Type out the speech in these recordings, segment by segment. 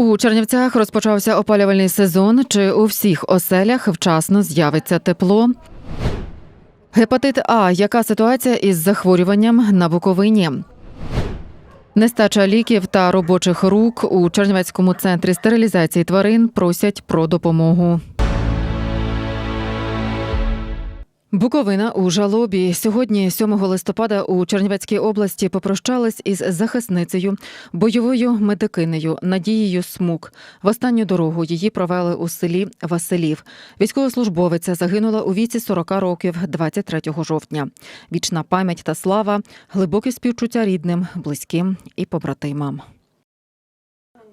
У Чернівцях розпочався опалювальний сезон. Чи у всіх оселях вчасно з'явиться тепло? Гепатит А. Яка ситуація із захворюванням на Буковині? Нестача ліків та робочих рук у Чернівецькому центрі стерилізації тварин просять про допомогу. Буковина у жалобі сьогодні, 7 листопада, у Чернівецькій області попрощались із захисницею, бойовою медикинею Надією Смук. В останню дорогу її провели у селі Василів. Військовослужбовиця загинула у віці 40 років 23 жовтня. Вічна пам'ять та слава, глибоке співчуття рідним, близьким і побратимам.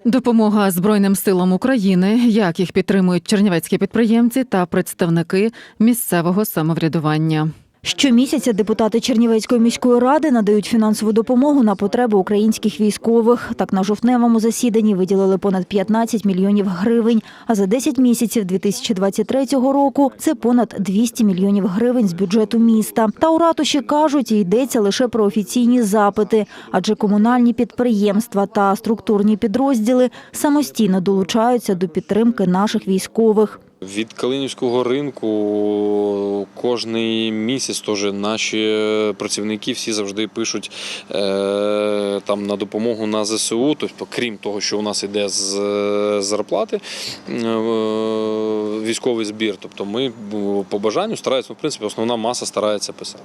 Допомога Збройним силам України, як їх підтримують чернівецькі підприємці та представники місцевого самоврядування. Щомісяця депутати Чернівецької міської ради надають фінансову допомогу на потреби українських військових. Так на жовтневому засіданні виділили понад 15 мільйонів гривень. А за 10 місяців 2023 року це понад 200 мільйонів гривень з бюджету міста. Та у ратуші кажуть, йдеться лише про офіційні запити, адже комунальні підприємства та структурні підрозділи самостійно долучаються до підтримки наших військових. Від Калинівського ринку кожний місяць теж наші працівники всі завжди пишуть е, там на допомогу на ЗСУ. Тобто, крім того, що у нас йде з е, зарплати е, військовий збір. Тобто ми по бажанню стараємося, в принципі, основна маса старається писати.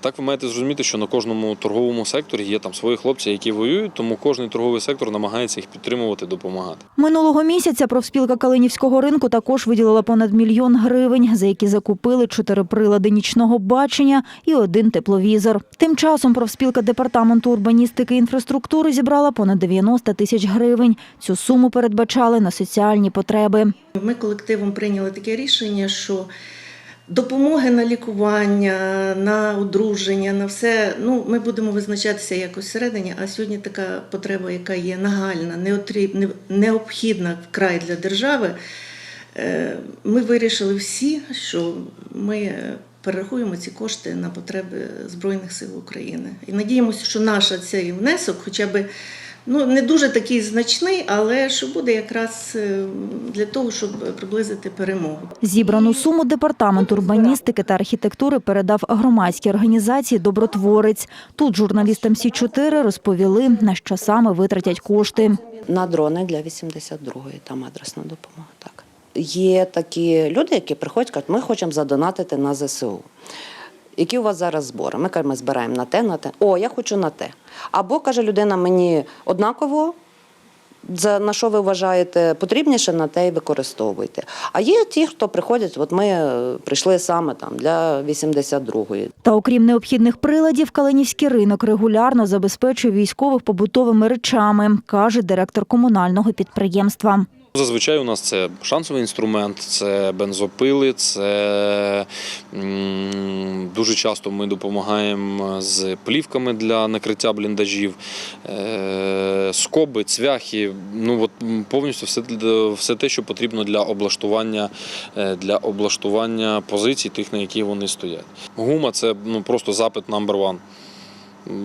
Так ви маєте зрозуміти, що на кожному торговому секторі є там свої хлопці, які воюють, тому кожний торговий сектор намагається їх підтримувати, допомагати. Минулого місяця профспілка Калинівського ринку також виділила понад мільйон гривень, за які закупили чотири прилади нічного бачення і один тепловізор. Тим часом профспілка департаменту урбаністики і інфраструктури зібрала понад 90 тисяч гривень. Цю суму передбачали на соціальні потреби. Ми колективом прийняли таке рішення, що допомоги на лікування, на одруження, на все. Ну, ми будемо визначатися якось всередині, а сьогодні така потреба, яка є нагальна, необхідна вкрай для держави. Е, Ми вирішили всі, що ми е, перерахуємо ці кошти на потреби Збройних сил України. І надіємося, що наш цей внесок, хоча б ну, не дуже такий значний, але що буде якраз е, для того, щоб приблизити перемогу. Зібрану суму департамент урбаністики та архітектури передав громадській організації Добротворець. Тут журналістам Сі 4 розповіли, на що саме витратять кошти. На дрони для 82-ї, там адресна допомога. Так. Є такі люди, які приходять, кажуть, ми хочемо задонатити на ЗСУ. Які у вас зараз збори? Ми кажемо, ми збираємо на те, на те. О, я хочу на те. Або каже людина мені однаково, за на що ви вважаєте потрібніше, на те і використовуйте. А є ті, хто приходять, от ми е, прийшли саме там для 82-ї. Та окрім необхідних приладів, Калинівський ринок регулярно забезпечує військових побутовими речами, каже директор комунального підприємства. Зазвичай у нас це шансовий інструмент, це бензопили, це дуже часто ми допомагаємо з плівками для накриття бліндажів, е, скоби, цвяхи. Ну от повністю все, все те, що потрібно для облаштування, е, для облаштування позицій, тих, на які вони стоять. Гума це ну, просто запит number one.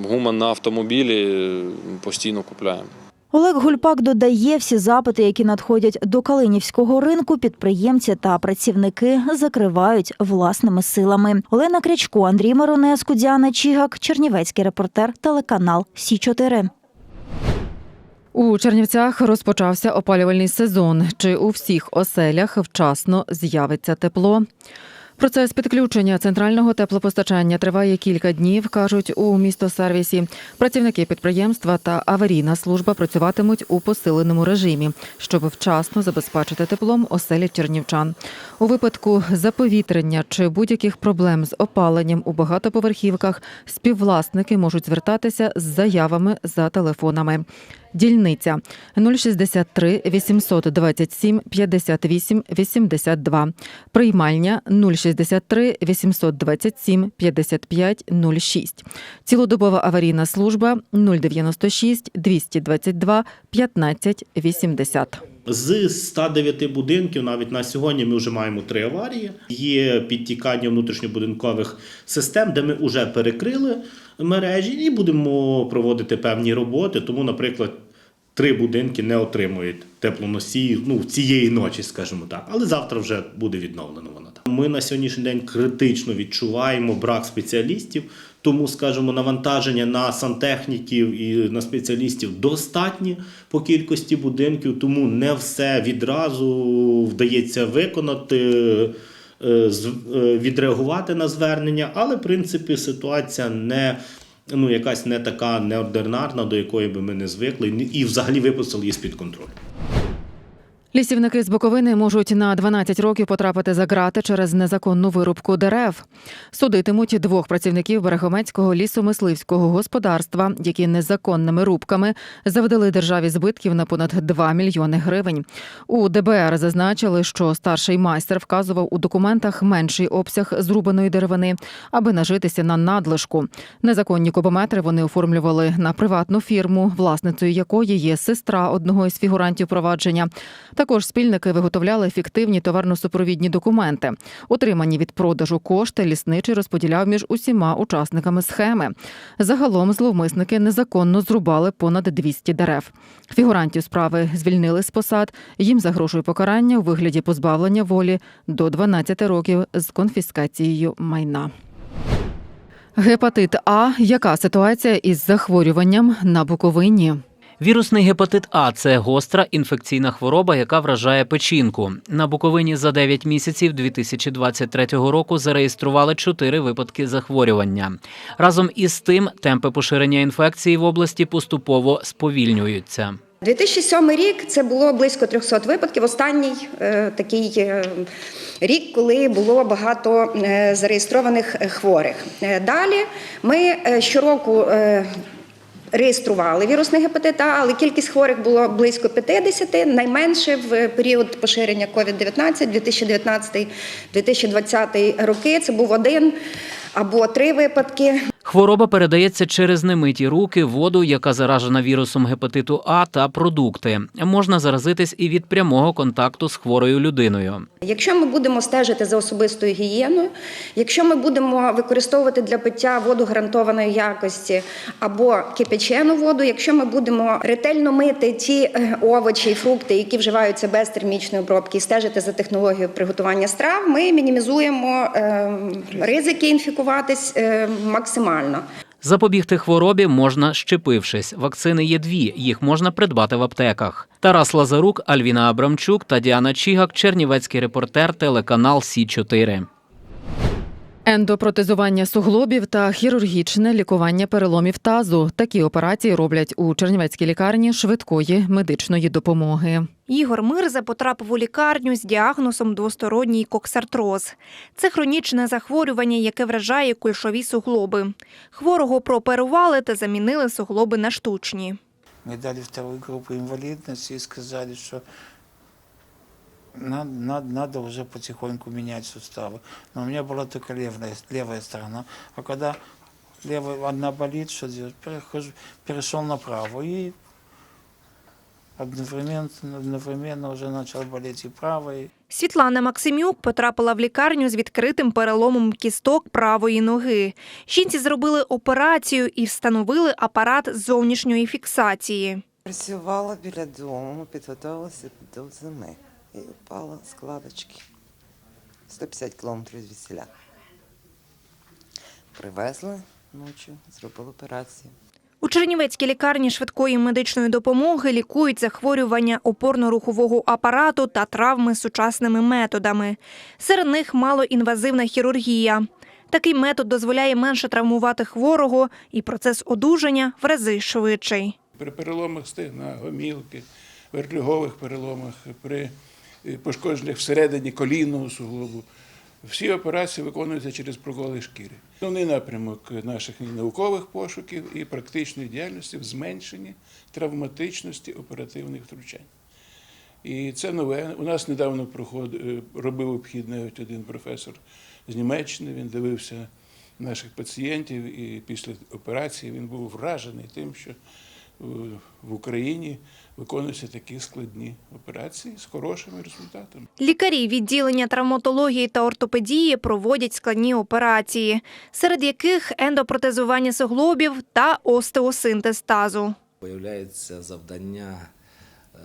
Гума на автомобілі е, постійно купляємо. Олег Гульпак додає, всі запити, які надходять до Калинівського ринку, підприємці та працівники закривають власними силами. Олена Крячко, Андрій Миронеску, Діана Чігак, Чернівецький репортер, телеканал Сі 4 У Чернівцях розпочався опалювальний сезон. Чи у всіх оселях вчасно з'явиться тепло? Процес підключення центрального теплопостачання триває кілька днів, кажуть у містосервісі. Працівники підприємства та аварійна служба працюватимуть у посиленому режимі, щоб вчасно забезпечити теплом оселі чернівчан. У випадку заповітрення чи будь-яких проблем з опаленням у багатоповерхівках співвласники можуть звертатися з заявами за телефонами. Дільниця 063 827 58 82. Приймальня 063 827 55 06. Цілодобова аварійна служба 096 222 15 80. З 109 будинків навіть на сьогодні ми вже маємо три аварії. Є підтікання внутрішньобудинкових систем, де ми вже перекрили мережі і будемо проводити певні роботи. Тому, наприклад, три будинки не отримують теплоносії ну, цієї ночі, скажімо так. Але завтра вже буде відновлено воно. Ми на сьогоднішній день критично відчуваємо брак спеціалістів, тому, скажімо, навантаження на сантехніків і на спеціалістів достатні по кількості будинків, тому не все відразу вдається виконати. Е, з- е, Відреагувати на звернення, але в принципі ситуація не ну, якась не така неординарна, до якої би ми не звикли, і взагалі випустили її з-під контролю. Лісівники з Буковини можуть на 12 років потрапити за грати через незаконну вирубку дерев. Судитимуть двох працівників Берегомецького лісомисливського господарства, які незаконними рубками завдали державі збитків на понад 2 мільйони гривень. У ДБР зазначили, що старший майстер вказував у документах менший обсяг зрубаної деревини, аби нажитися на надлишку. Незаконні кубометри вони оформлювали на приватну фірму, власницею якої є сестра одного із фігурантів провадження. Також спільники виготовляли фіктивні товарно-супровідні документи. Отримані від продажу кошти лісничий розподіляв між усіма учасниками схеми. Загалом зловмисники незаконно зрубали понад 200 дерев. Фігурантів справи звільнили з посад. Їм загрожує покарання у вигляді позбавлення волі до 12 років з конфіскацією майна. Гепатит А. Яка ситуація із захворюванням на Буковині? Вірусний гепатит А це гостра інфекційна хвороба, яка вражає печінку. На Буковині за 9 місяців 2023 року зареєстрували 4 випадки захворювання. Разом із тим, темпи поширення інфекції в області поступово сповільнюються. 2007 рік це було близько 300 випадків. Останній е, такий е, рік, коли було багато е, зареєстрованих е, хворих. Е, далі ми е, щороку. Е, Реєстрували вірусний гепатит А, але кількість хворих було близько 50, найменше в період поширення COVID-19, 2019-2020 роки. Це був один або три випадки. Хвороба передається через немиті руки, воду, яка заражена вірусом гепатиту А та продукти. Можна заразитись і від прямого контакту з хворою людиною. Якщо ми будемо стежити за особистою гігієною, якщо ми будемо використовувати для пиття воду гарантованої якості або кипячену воду, якщо ми будемо ретельно мити ті е, овочі і фрукти, які вживаються без термічної обробки, і стежити за технологією приготування страв, ми мінімізуємо е, ризики інфікуватись е, максимально. Запобігти хворобі можна щепившись. Вакцини є дві, їх можна придбати в аптеках. Тарас Лазарук, Альвіна Абрамчук та Діана Чігак, Чернівецький репортер, телеканал Сі 4 Ендопротезування суглобів та хірургічне лікування переломів тазу. Такі операції роблять у Чернівецькій лікарні швидкої медичної допомоги. Ігор Мирза потрапив у лікарню з діагнозом двосторонній коксартроз. Це хронічне захворювання, яке вражає кульшові суглоби. Хворого прооперували та замінили суглоби на штучні. Мне дали вторую группу инвалидности и сказали, что надо, надо, надо уже потихоньку менять суставы. Но у меня была только левая, левая сторона. А когда левая одна болит, что делать? Перехожу, перешел на правую и одновременно, одновременно уже начал болеть и правая. Світлана Максимюк потрапила в лікарню з відкритим переломом кісток правої ноги. Жінці зробили операцію і встановили апарат зовнішньої фіксації. Працювала біля дому, підготувалася до зими і впала з складочки. 150 кілометрів звідсіля. Привезли ночі, зробили операцію. У Чернівецькій лікарні швидкої медичної допомоги лікують захворювання опорно-рухового апарату та травми сучасними методами. Серед них малоінвазивна хірургія. Такий метод дозволяє менше травмувати хворого, і процес одужання в рази швидший. При переломах стегна, гомілки, вертлюгових переломах, при е, пошкодженнях всередині колінного суглобу. Всі операції виконуються через проколи шкіри. Основний напрямок наших наукових пошуків і практичної діяльності в зменшенні травматичності оперативних втручань. І це нове. У нас недавно проход, е, робив обхід навіть один професор з Німеччини. Він дивився наших пацієнтів, і після операції він був вражений тим, що в Україні виконуються такі складні операції з хорошими результатами. Лікарі відділення травматології та ортопедії проводять складні операції, серед яких ендопротезування суглобів та остеосинтез тазу. Появляються завдання е,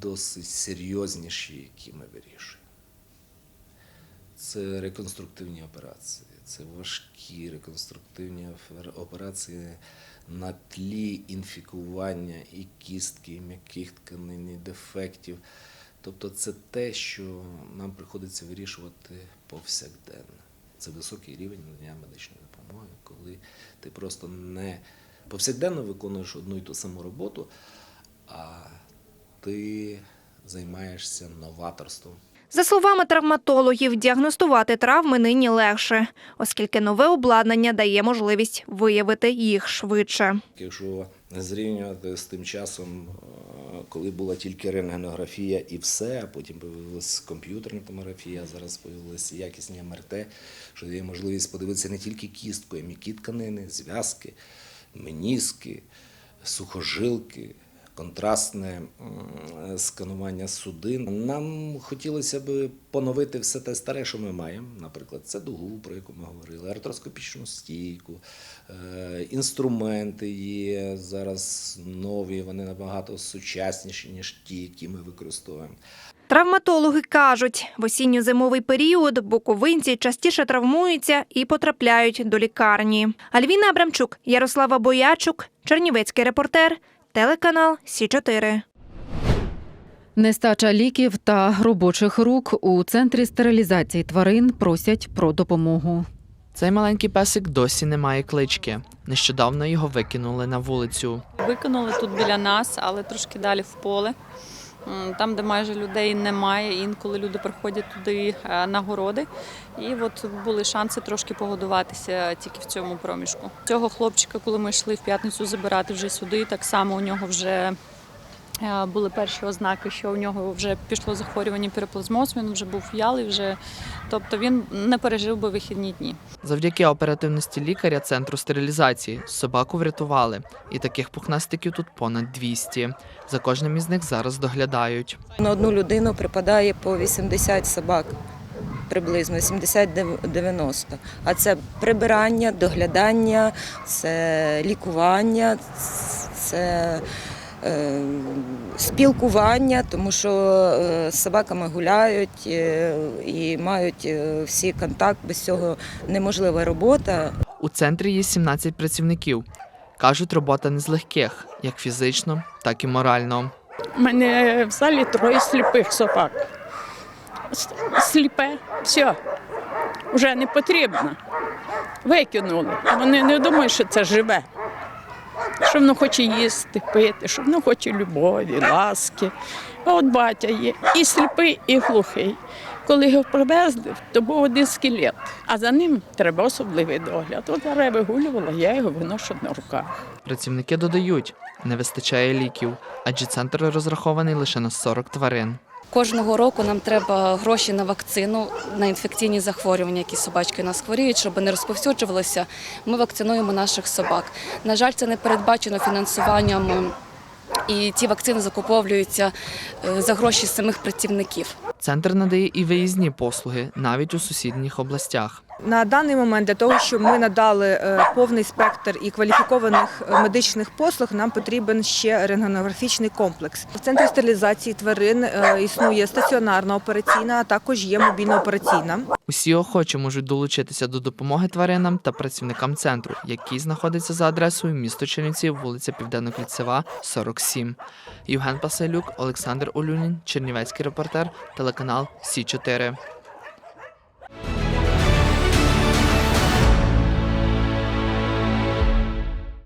досить серйозніші, які ми вирішуємо. Це реконструктивні операції, це важкі реконструктивні операції на тлі інфікування і кістки, і м'яких тканин, і дефектів. Тобто це те, що нам приходиться вирішувати повсякденно. Це високий рівень надання медичної допомоги, коли ти просто не повсякденно виконуєш одну і ту саму роботу, а ти займаєшся новаторством. За словами травматологів, діагностувати травми нині легше, оскільки нове обладнання дає можливість виявити їх швидше. Якщо зрівнювати з тим часом, е, коли була тільки рентгенографія і все, а потім появилася комп'ютерна томографія, зараз появилися якісні МРТ, що є можливість подивитися не тільки кістку, а й м'які тканини, зв'язки, меніски, сухожилки. Контрастне сканування судин. Нам хотілося б поновити все те старе, що ми маємо. Наприклад, це дугу, про яку ми говорили, артроскопічну стійку, е, інструменти є зараз нові, вони набагато сучасніші, ніж ті, які ми використовуємо. Травматологи кажуть, в осінньо-зимовий період буковинці частіше травмуються і потрапляють до лікарні. Альвіна Абрамчук, Ярослава Боячук, Чернівецький репортер, телеканал Сі 4 Нестача ліків та робочих рук у центрі стерилізації тварин просять про допомогу. Цей маленький песик досі не має клички. Нещодавно його викинули на вулицю. Викинули тут біля нас, але трошки далі в поле. Там, де майже людей немає, інколи люди приходять туди нагороди. на городи. І от були шанси трошки погодуватися тільки в цьому проміжку. Цього хлопчика, коли ми йшли в п'ятницю забирати вже сюди, так само у нього вже е, були перші ознаки, що у нього вже пішло захворювання переплазмоз, він вже був в'ялий, вже, тобто він не пережив би вихідні дні. Завдяки оперативності лікаря центру стерилізації собаку врятували, і таких пухнастиків тут понад 200. За кожним із них зараз доглядають. На одну людину припадає по 80 собак, приблизно 80-90. А це прибирання, доглядання, це лікування, це е, спілкування, тому що е, з собаками гуляють е, і мають е, всі контакт. Без цього неможлива робота. У центрі є 17 працівників. Кажуть, робота не з легких, як фізично, так і морально. У мене в залі троє сліпих собак. Сліпе, все, вже не потрібно. Викинули. Вони не думають, що це живе. Що воно хоче їсти, пити, що воно хоче любові, ласки. От батя є і сліпий, і глухий. Коли його привезли, то був один скелет, а за ним треба особливий догляд. От зараз я вигулювала, я його виношу на руках. Працівники додають, не вистачає ліків, адже центр розрахований лише на 40 тварин. Кожного року нам треба гроші на вакцину на інфекційні захворювання, які собачки у нас хворіють, щоб не розповсюджувалося. Ми вакцинуємо наших собак. На жаль, це не передбачено фінансуванням, і ці вакцини закуповуються е, за гроші самих працівників. Центр надає і виїзні послуги навіть у сусідніх областях. На даний момент для того, щоб ми надали е, повний спектр і кваліфікованих е, медичних послуг, нам потрібен ще рентгенографічний комплекс. В центрі стерилізації тварин е, існує стаціонарна операційна, а також є мобільна операційна. Усі охочі можуть долучитися до допомоги тваринам та працівникам центру, який знаходиться за адресою місто Чернівці, вулиця Південно-Кільцева, 47. Євген Пасилюк, Олександр Олюнін, Чернівецький репортер, телеканал Сі 4